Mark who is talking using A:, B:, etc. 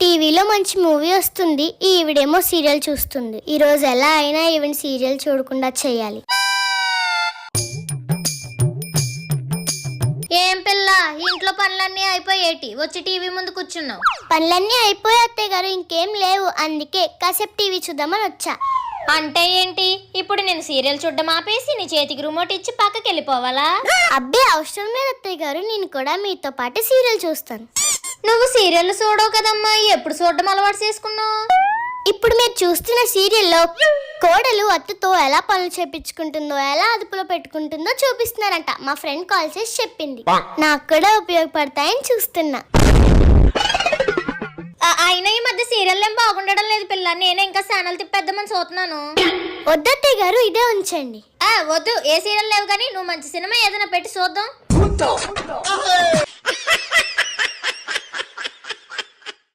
A: టీవీలో మంచి మూవీ వస్తుంది. ఈవిడేమో సీరియల్ చూస్తుంది. ఈ రోజు ఎలా అయినా ఈవెన్ సీరియల్ చూడకుండా చేయాలి.
B: ఏం పిల్ల? ఇంట్లో పనులన్నీ అయిపోయేటి వచ్చి టీవీ ముందు కూర్చున్నావు.
A: పనులన్నీ అయిపోయి అత్తయ్య గారు ఇంకేం లేవు. అందుకే కాసేపు టీవీ చూద్దామని వచ్చా.
B: అంటే ఏంటి? ఇప్పుడు నేను సీరియల్ చూడడం ఆపేసి నీ చేతికి రిమోట్ ఇచ్చి పక్కకి వెళ్ళిపోవాలా
A: అబ్బే అవసరం లేదు అత్తయ్య గారు. నేను కూడా మీతో పాటు సీరియల్ చూస్తాను.
B: నువ్వు సీరియల్ చూడవు కదమ్మా. ఎప్పుడు చూడడం అలవాటు చేసుకున్నావు?
A: ఇప్పుడు మీరు చూస్తున్న సీరియల్లో కోడలు అత్తతో ఎలా పనులు చేపించుకుంటుందో ఎలా అదుపులో పెట్టుకుంటుందో చూపిస్తున్నారంట. మా ఫ్రెండ్ కాల్ చేసి చెప్పింది. నాకు కూడా ఉపయోగపడతాయని చూస్తున్నా.
B: అయినా ఈ మధ్య సీరియల్ ఏం బాగుండడం లేదు పిల్ల. నేనే ఇంకా ఛానల్ తిప్పేద్దామని చూస్తున్నాను.
A: వద్దత్తయ్య గారు ఇదే ఉంచండి.
B: ఆ వద్దు. ఏ సీరియల్ లేవు కానీ నువ్వు మంచి సినిమా ఏదైనా పెట్టి చూద్దాం.